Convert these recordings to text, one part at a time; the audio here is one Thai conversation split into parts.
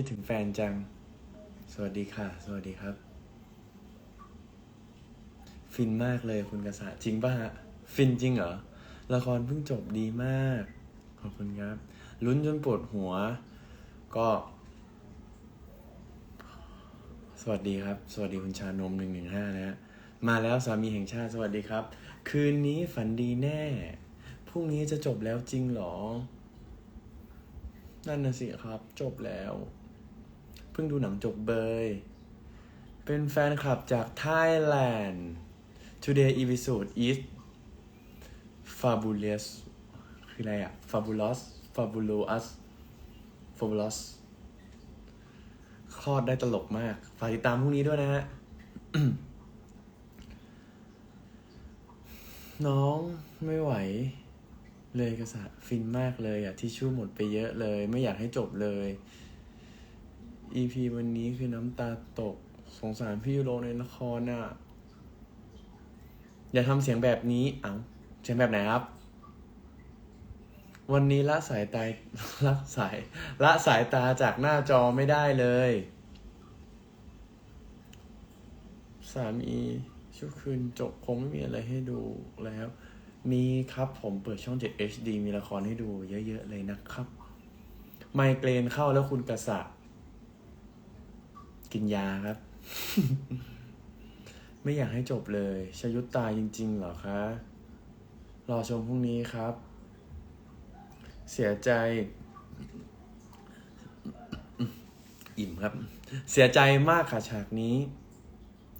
คิดถึงแฟนจัง สวัสดีค่ะ สวัสดีครับ ฟินมากเลยคุณกษะจริงป่ะฮะ ฟินจริงเหรอ ละครเพิ่งจบดีมาก ขอบคุณครับ ลุ้นจนปวดหัว ก็ สวัสดีครับ สวัสดีคุณชานมหนึ่งหนึ่งห้านะฮะ มาแล้วสามีแห่งชาติ สวัสดีครับ คืนนี้ฝันดีแน่ พรุ่งนี้จะจบแล้วจริงเหรอ นั่นน่ะสิครับ จบแล้ว พิ่งดูหนังจบเบย เป็นแฟนคลับจากไทยแลนด์ Today episode is fabulous คืออะไรอะ fabulous fabulous fabulous คลอดได้ตลกมาก ฝากติดตามพรุ่งนี้ด้วยนะฮะ น้องไม่ไหว เลยกษัตริย์ฟินมากเลยอะที่ชู่หมดไปเยอะเลย ไม่อยากให้จบเลย EP วันนี้คือน้ำตาตก สงสารพี่ยูโรในละครน่ะ อย่าทำเสียงแบบนี้อ้าเสียงแบบไหนครับ วันนี้ละสายตาละสาย ละสายตาจากหน้าจอไม่ได้เลยสามีชั่วคืนจบคงไม่มีอะไรให้ดูแล้ว มีครับผมเปิดช่อง 7 HD มีละครให้ดูเยอะๆเลยนะครับ ไมเกรนเข้าแล้วคุณกระสะ กินยาครับ ไม่อยากให้จบเลยชยุตตายจริง ๆ เหรอคะ รอชมพรุ่งนี้ครับ เสียใจ อิ่มครับ เสียใจมากค่ะฉากนี้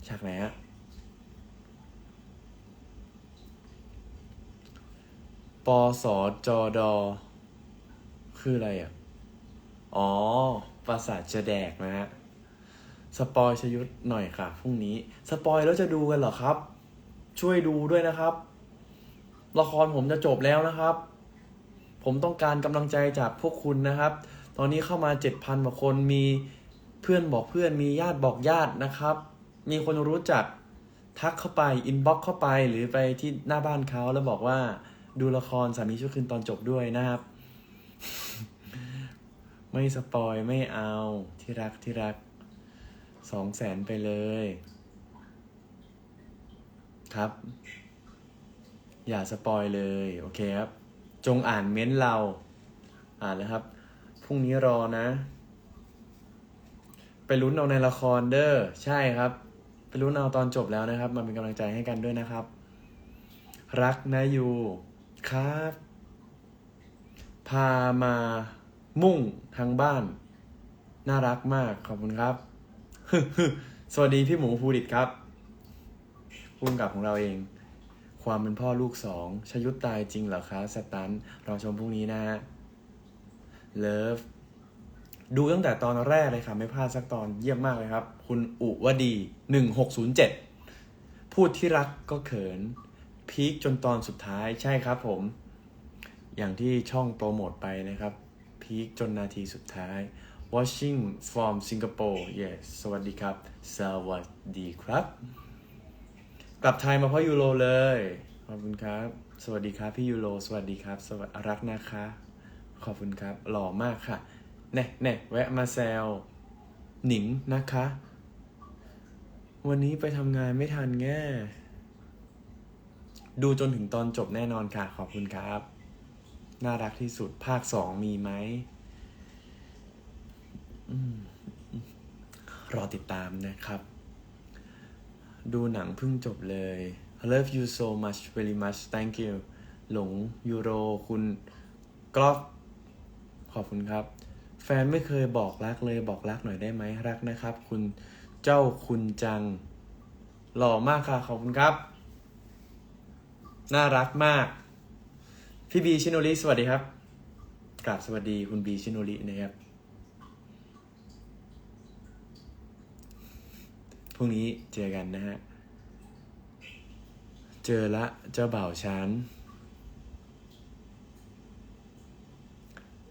ฉากไหนอะปสจด คืออะไรอะ อ๋อ ประสาทจะแดกนะฮะ สปอยชยุทธหน่อยค่ะพรุ่งนี้ สปอยแล้วจะดูกันเหรอครับ ช่วยดูด้วยนะครับ ละครผมจะจบแล้วนะครับ ผมต้องการกำลังใจจากพวกคุณนะครับ ตอนนี้เข้ามาเจ็ดพันกว่าคนมีเพื่อนบอกเพื่อนมีญาติบอกญาตินะครับ มีคนรู้จักทักเข้าไปอินบ็อกเข้าไปหรือไปที่หน้าบ้านเขาแล้วบอกว่าดูละครสามีช่วยคืนตอนจบด้วยนะครับ ไม่สปอยไม่เอาที่รักที่รัก สองแสนไปเลย ครับ อย่าสปอยเลย โอเคครับ จงอ่านเม้นต์เรา อ่านแล้วครับ พรุ่งนี้รอนะ ไปลุ้นเอาในละครเด้อ ใช่ครับ ไปลุ้นเอาตอนจบแล้วนะครับมาเป็นกำลังใจให้กันด้วยนะครับ รักนะยูครับ พามามุ่งทางบ้าน น่ารักมาก ขอบคุณครับ สวัสดีพี่หมูภูดิตครับพุ่มกับของเราเอง ความเป็นพ่อลูกสองชยุทธตายจริงเหรอคะสตันรอชมพรุ่งนี้นะฮะเลิฟดูตั้งแต่ตอนแรกเลยค่ะ ไม่พลาดสักตอนเยี่ยมมากเลยครับ คุณอุวดีหนึ่งหกศูนย์เจ็ดพูดที่รักก็เขิน พีคจนตอนสุดท้ายใช่ครับผม อย่างที่ช่องโปรโมทไปนะครับ พีคจนนาทีสุดท้าย watching from Singapore yes สวัสดีครับ สวัสดีครับ กลับไทยมาเพราะยูโรเลย ขอบคุณครับ สวัสดีครับพี่ยูโร สวัสดีครับ สวัสดีรักนะคะ ขอบคุณครับ หล่อมากค่ะ แน่แน่แวะมาแซว หนิงนะคะ วันนี้ไปทำงานไม่ทันแง่ดูจนถึงตอนจบแน่นอนค่ะ ขอบคุณครับ น่ารักที่สุดภาคสองมีไหมอืม รอติดตามนะครับ ดูหนังเพิ่งจบเลย I love you so much very much thank you หลงยูโรคุณกรอบขอบคุณครับ แฟนไม่เคยบอกรักเลยบอกรักหน่อยได้ไหมรักนะครับ คุณเจ้าคุณจัง หล่อมากค่ะ ขอบคุณครับ น่ารักมาก พี่บีชินโนริสวัสดีครับกราบสวัสดีคุณบีชินโนรินะครับ พรุ่งนี้เจอกันนะฮะ เจอละเจ้าบ่าวชั้น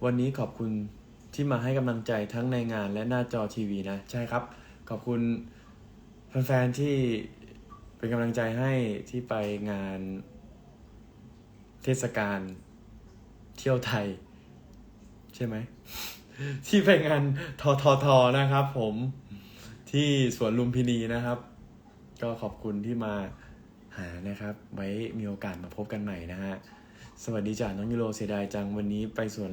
วันนี้ขอบคุณที่มาให้กำลังใจทั้งในงานและหน้าจอทีวีนะ ใช่ครับ ขอบคุณแฟนๆที่เป็นกำลังใจให้ที่ไปงานเทศกาลเที่ยวไทย ใช่ไหม ที่ไปงานทททนะครับผม ที่สวนลุมพินีนะครับ ก็ขอบคุณที่มาหานะครับ ไว้มีโอกาสมาพบกันใหม่นะฮะสวัสดีจ้าน้องยูโรเสียดายจังวันนี้ไปสวน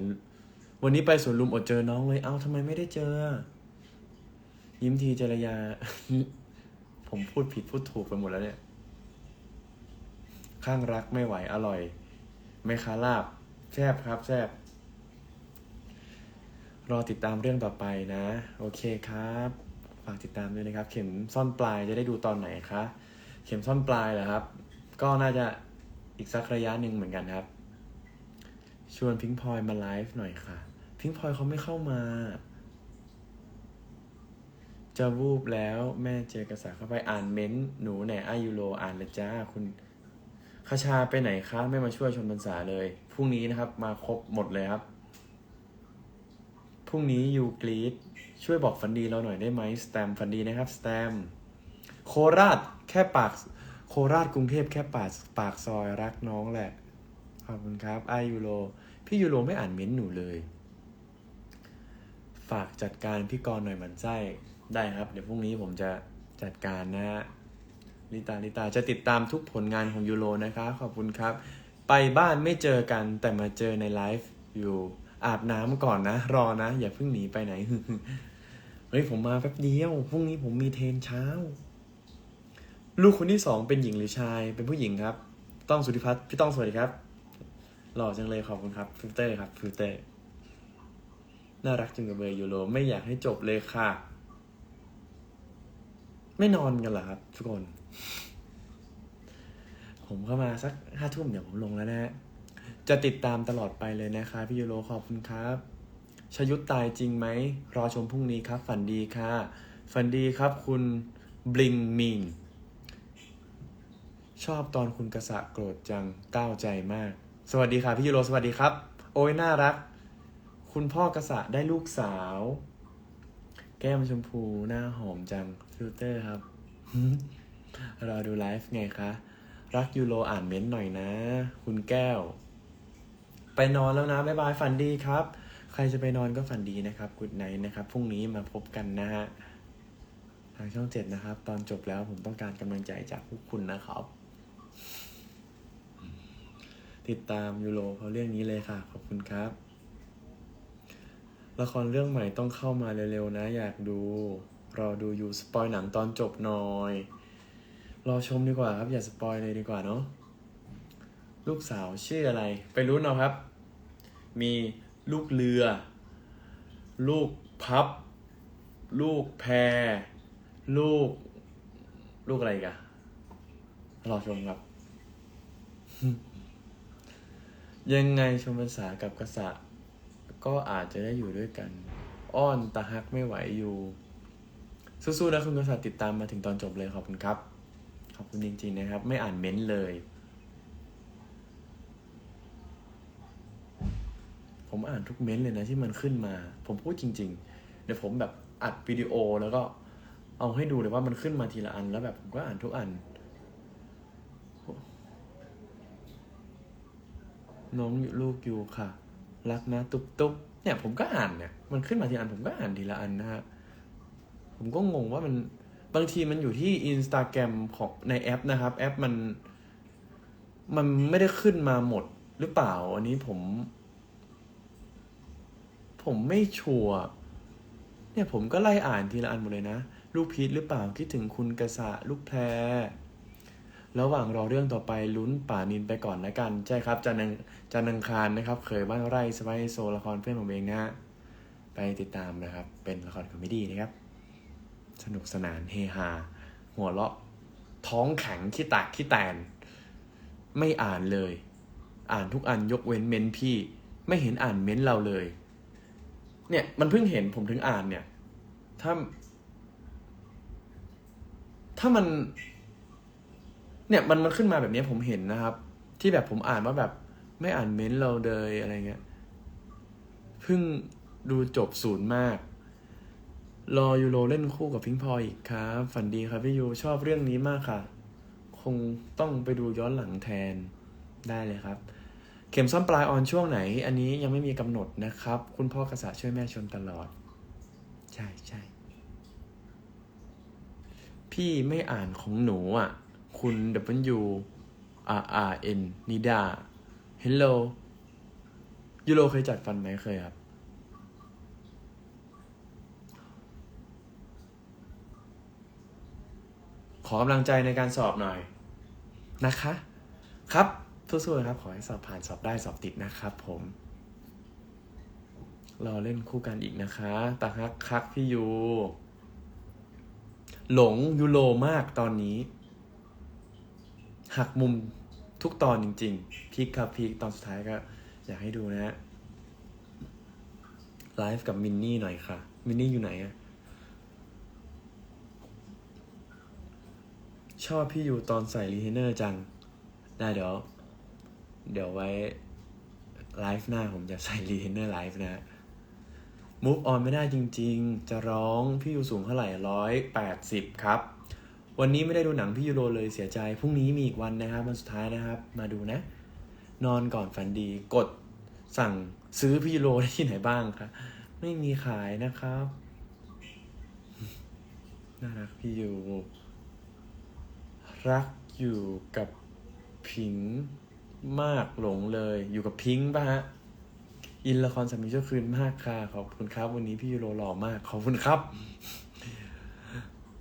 วันนี้ไปสวนลุมอดเจอน้องเลยเอ้าทำไมไม่ได้เจอ ยิ้มทีเจรยา ผมพูดผิดพูดถูกไปหมดแล้วเนี่ย ข้างรักไม่ไหวอร่อย ไม่คาลาบแซบครับแซบรอติดตามเรื่องต่อไปนะ โอเคครับ ฝากติดตามด้วยนะครับ เข็มซ่อนปลายจะได้ดูตอนไหนคะ เข็มซ่อนปลายเหรอครับ ก็น่าจะอีกสักระยะหนึ่งเหมือนกันครับ ชวนพิงพลอยมาไลฟ์หน่อยค่ะ พิงพลอยเขาไม่เข้ามาจะวูบแล้วแม่เจอกระแสเข้าไปอ่านเม้นต์หนูไหนอายุโรอ่านลยจ้าคุณคาชาไปไหนคะไม่มาช่วยชมพรรษาเลยพรุ่งนี้นะครับ มาครบหมดเลยครับ รุ่งนี้ยูกรีดช่วยบอกฝันดีเราหน่อยได้ไหมสแตมฝันดีนะครับสแตมโคราชแค่ปาก โคราชกรุงเทพแค่ปากปากซอยรักน้องแหละ ขอบคุณครับไอยูโรพี่ยูโรไม่อ่านเม้นหนูเลย ฝากจัดการพี่กรณ์หน่อยมันไส้ได้ครับ เดี๋ยวพรุ่งนี้ผมจะจัดการนะฮะลิตาลิตาจะติดตามทุกผลงานของยูโรนะคะ ขอบคุณครับ ไปบ้านไม่เจอกันแต่มาเจอในไลฟ์อยู่ อาบน้ำก่อนนะ รอนะ อย่าเพิ่งหนีไปไหน เฮ้ยผมมาแป๊บเดียวพรุ่งนี้ผมมีเทนเช้า ลูกคนที่สองเป็นหญิงหรือชาย เป็นผู้หญิงครับ ต้องสุธิพัฒน์พี่ต้องสวัสดีครับ หล่อจังเลยขอบคุณครับฟิลเตอร์ครับฟิลเตอร์น่ารักจังกับเบอร์ยูโรไม่อยากให้จบเลยค่ะ ไม่นอนกันเหรอครับ ทุกคน ผมเข้ามาสักห้าทุ่มเดี๋ยวผมลงแล้วนะฮะ จะติดตามตลอดไปเลยนะคะพี่ยูโรขอบคุณครับชยุทธตายจริงไหม รอชมพรุ่งนี้ครับ ฝันดีค่ะ ฝันดีครับคุณบลิงมิงชอบตอนคุณกระสะโกรธจังก้าวใจมาก สวัสดีค่ะพี่ยูโรสวัสดีครับ โอ้ยน่ารัก คุณพ่อกษัตริย์ได้ลูกสาว แก้มชมพูหน้าหอมจังฟิลเตอร์ครับรอดูไลฟ์ไงคะ รักยูโรอ่านเม้นต์หน่อยนะ คุณแก้ว ไปนอนแล้วนะบ๊ายบายฝันดีครับ ใครจะไปนอนก็ฝันดีนะครับกุดไนนะครับพรุ่งนี้มาพบกันนะฮะทางช่องเจ็ดนะครับ ตอนจบแล้วผมต้องการกำลังใจจากพวกคุณนะครับ ติดตามยูโรเพราะเรื่องนี้เลยค่ะ ขอบคุณครับ ละครเรื่องใหม่ต้องเข้ามาเร็วๆนะ อยากดู รอดูอยู่สปอยหนังตอนจบหน่อย รอชมดีกว่าครับ อย่าสปอยเลยดีกว่าเนาะ ลูกสาวชื่ออะไร ไปรู้เนาะครับ มีลูกเรือ ลูกพับ ลูกแพร ลูก ลูกอะไรกันรอชมครับ ยังไงชมภาษากับกษัตริย์ก็อาจจะได้อยู่ด้วยกัน อ้อนตาฮักไม่ไหวอยู่สู้ๆนะคุณกษัตริย์ติดตามมาถึงตอนจบเลยขอบคุณครับ ขอบคุณจริงๆนะครับ ไม่อ่านเม้นต์เลย ผมอ่านทุกเม้นต์เลยนะที่มันขึ้นมา ผมพูดจริง ๆ เดี๋ยวผมแบบอัดวิดีโอแล้วก็เอาให้ดูเลยว่ามันขึ้นมาทีละอันแล้วแบบผมก็อ่านทุกอัน น้องลูกอยู่ค่ะ รักนะตุ๊บตุ๊บเนี่ยผมก็อ่านเนี่ยมันขึ้นมาทีละอัน ผมก็อ่านทีละอันนะฮะผมก็งงว่ามันบางทีมันอยู่ที่อินสตาแกรมของในแอปนะครับ แอปมัน มันไม่ได้ขึ้นมาหมดหรือเปล่า อันนี้ผม ผมไม่ชัวร์เนี่ยผมก็ไล่อ่านทีละอันหมดเลยนะ ลูกพีทหรือเปล่าคิดถึงคุณกษะลูกแพรระหว่างรอเรื่องต่อไปลุ้นป่านินไปก่อนนะกัน ใช่ครับจันทร์อังจันทร์อังคารนะครับเคยบ้านไร่สไปโซละครเพื่อนผมเองนะฮะไปติดตามนะครับ เป็นละครคอมเมดี้นะครับ สนุกสนานเฮฮา หัวเราะ ท้องแข็งขี้ตากขี้แตน ไม่อ่านเลย อ่านทุกอันยกเว้นเม้นพี่ ไม่เห็นอ่านเม้นเราเลย เนี่ยมันเพิ่งเห็นผมถึงอ่านเนี่ย ถ้า ถ้ามัน เนี่ยมันมันขึ้นมาแบบนี้ผมเห็นนะครับ ที่แบบผมอ่านว่าแบบ ไม่อ่านเม้นต์เราเลยอะไรเงี้ยเพิ่งดูจบศูนย์มาก รอยูโรเล่นคู่กับพิงพลอยอีกครับ ฝันดีครับพี่ยูชอบเรื่องนี้มากค่ะ คงต้องไปดูย้อนหลังแทนได้เลยครับ เข็มซ่อนปลายออนช่วงไหน อันนี้ยังไม่มีกำหนดนะครับ คุณพ่อกษัตริย์ช่วยแม่ชนตลอด ใช่ใช่พี่ไม่อ่านของหนูอะ คุณ W R R N นิดา Hello ยูโรเคยจัดฟันไหมเคยครับขอกำลังใจในการสอบหน่อยนะคะ ครับ สู้ๆครับ ขอให้สอบผ่านสอบได้สอบติดนะครับ ผมรอเล่นคู่กันอีกนะคะตาฮักคักพี่ยูหลงยูโรมากตอนนี้ หักมุมทุกตอนจริง ๆพีคครับพีคตอนสุดท้ายก็ อยากให้ดูนะฮะไลฟ์กับมินนี่หน่อยค่ะ มินนี่อยู่ไหนอะชอบพี่อยู่ตอนใส่รีเทนเนอร์จัง ได้เดี๋ยว เดี๋ยวไว้ไลฟ์หน้าผมจะใส่รีเทนเนอร์ไลฟ์นะฮะ move on ไม่ได้จริงๆ จะร้องพี่ยูสูงเท่าไหร่ร้อยแปดสิบครับ วันนี้ไม่ได้ดูหนังพี่ยูโรเลยเสียใจ พรุ่งนี้มีอีกวันนะครับ วันสุดท้ายนะครับ มาดูนะ นอนก่อนฝันดีกดสั่งซื้อพี่ยูโรได้ที่ไหนบ้างครับ ไม่มีขายนะครับ น่ารักพี่ยูรักอยู่กับพิง มากหลงเลยอยู่กับพิงค์ป่ะฮะ อินละครสามีชั่วคืนมากค่ะ ขอบคุณครับ วันนี้พี่ยูโรหล่อมาก ขอบคุณครับ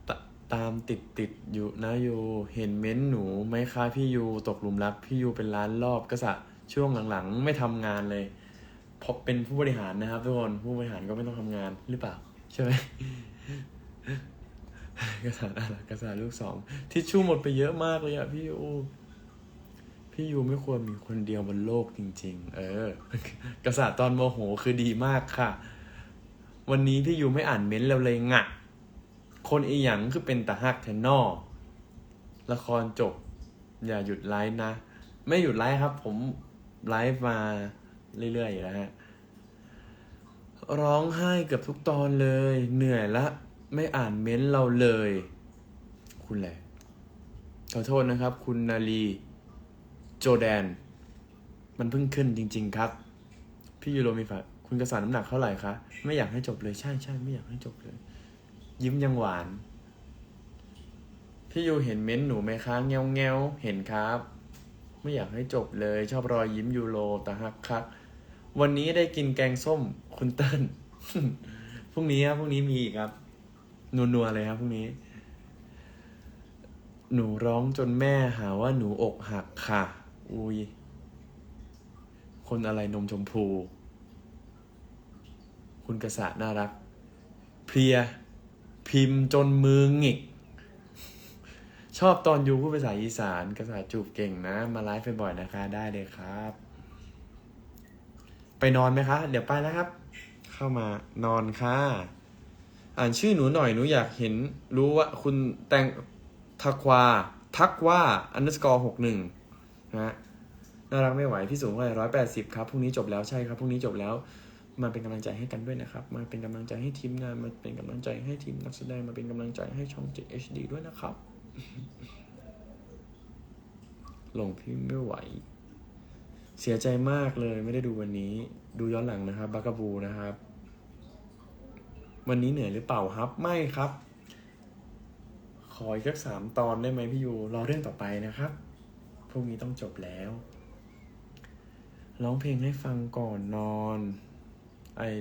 ตตามติดติดอยู่นะยูเห็นเม้นต์หนูไหมคะพี่ยูตกหลุมรัก พี่ยูเป็นล้านรอบก็สะช่วงหลังๆ ไม่ทำงานเลยเพราะเป็นผู้บริหารนะครับ ทุกคนผู้บริหารก็ไม่ต้องทำงานหรือเปล่า ใช่ไหมกษาอะไรกษาลูกสองทิชชู่หมดไปเยอะมากเลยอะพี่ยู พี่ยูไม่ควรมีคนเดียวบนโลกจริง ๆ เออ กษาตอนโมโหคือดีมากค่ะ วันนี้พี่ยูไม่อ่านเม้นต์เราเลยงะ คนอีหยังคือเป็นตาหักแทนนอละครจบ อย่าหยุดไลฟ์นะ ไม่หยุดไลฟ์ครับ ผมไลฟ์มาเรื่อยๆอยู่แล้วฮะ ร้องไห้เกือบทุกตอนเลย เหนื่อยละ ไม่อ่านเม้นต์เราเลย คุณแหละขอโทษนะครับ คุณนาลี จแดน มันเพิ่งขึ้นจริง ๆ ครับ พี่ยูโรมีฝาคุณกระสานน้ำหนักเท่าไหร่คะ ไม่อยากให้จบเลย ใช่ใช่ไม่อยากให้จบเลย ยิ้มยังหวาน พี่ยูเห็นเม้นต์หนูไหมคะเงวเงวเห็นครับ ไม่อยากให้จบเลย ชอบรอยยิ้มยูโรตาฮักคักวันนี้ได้กินแกงส้มคุณเติ้ลพรุ่งนี้ครับพรุ่งนี้มีอีกครับ นัวๆเลยครับพรุ่งนี้ หนูร้องจนแม่หาว่าหนูอกหักค่ะ อุ้ย คนอะไรนมชมพู คุณกษะน่ารัก เพลีย พิมพ์จนมือหงิก ชอบตอนยูพูดภาษาอีสานกษะจูบเก่งนะ มาไลฟ์บ่อยๆนะคะ ได้เลยครับ ไปนอนไหมคะ เดี๋ยวไปนะครับ เข้ามานอนค่ะอ่านชื่อหนูหน่อยหนูอยากเห็นรู้ว่าคุณแตงทักวาทักว่า underscore หกหนึ่ง นะฮะน่ารักไม่ไหวพี่สูงเท่าไหร่ร้อยแปดสิบครับพรุ่งนี้จบแล้วใช่ครับพรุ่งนี้จบแล้ว มาเป็นกำลังใจให้กันด้วยนะครับ มาเป็นกำลังใจให้ทีมงานมาเป็นกำลังใจให้ทีมนักแสดงมาเป็นกำลังใจให้ช่อง 7HD ด้วยนะครับลงพี่ไม่ไหว เสียใจมากเลยไม่ได้ดูวันนี้ ดูย้อนหลังนะครับบักกาบูนะครับ วันนี้เหนื่อยหรือเปล่าครับ ไม่ครับ ขออีกสักสามตอนได้ไหมพี่ยูรอเรื่องต่อไปนะครับ พรุ่งนี้ต้องจบแล้ว ร้องเพลงให้ฟังก่อนนอน I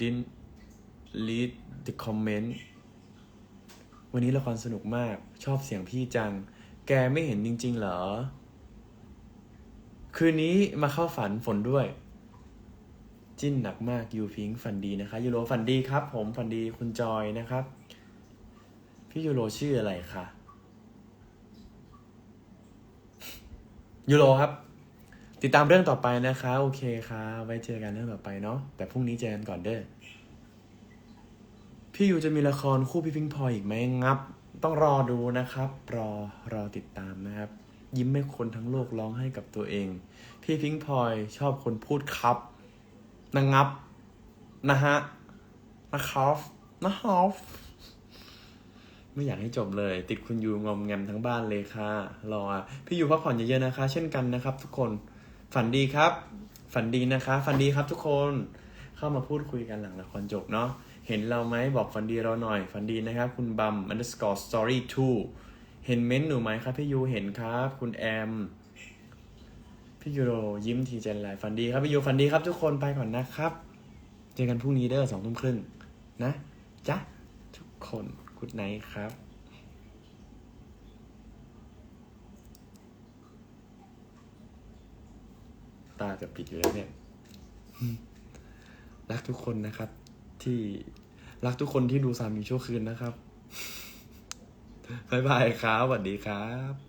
didn't read the comment วันนี้ละครสนุกมาก ชอบเสียงพี่จัง แกไม่เห็นจริง ๆ เหรอ คืนนี้มาเข้าฝันฝนด้วย จิ้นหนักมากยูพิงฝันดีนะคะยูโรฝันดีครับ ผมฝันดีคุณจอยนะครับ พี่ยูโรชื่ออะไรคะ ยูโรครับ ติดตามเรื่องต่อไปนะคะ โอเคค่ะไว้เจอกันเรื่องต่อไปเนาะแต่พรุ่งนี้เจอกันก่อนเด้อพี่ยูจะมีละครคู่พี่พิงพลอยอีกไหมงับ ต้องรอดูนะครับ รอรอติดตามนะครับ ยิ้มให้คนทั้งโลกร้องให้กับตัวเอง พี่พิงพลอยชอบคนพูดครับนะงับนะฮะนะครับนะครับ ไม่อยากให้จบเลย ติดคุณยูงอมแงมทั้งบ้านเลยค่ะรอพี่ยูพักผ่อนเยอะๆนะคะ เช่นกันนะครับ ทุกคนฝันดีครับ ฝันดีนะคะ ฝันดีครับทุกคนเข้ามาพูดคุยกันหลังละครจบเนาะเห็นเราไหมบอกฝันดีเราหน่อย ฝันดีนะครับ คุณบัม underscore story two เห็นเม้นต์หนูไหมครับพี่ยูเห็นครับ คุณแอมพี่ยูโรยิ้มทีเจนไลน์ฝันดีครับพี่ยูฝันดีครับทุกคนไปก่อนนะครับ เจอกันพรุ่งนี้เด้อสองทุ่มครึ่งนะจ๊ะทุกคน กุดไนท์ครับตาจะปิดอยู่แล้วเนี่ย รักทุกคนนะครับ ที่รักทุกคนที่ดูสามีชั่วคืนนะครับ บ๊ายบายครับสวัสดีครับ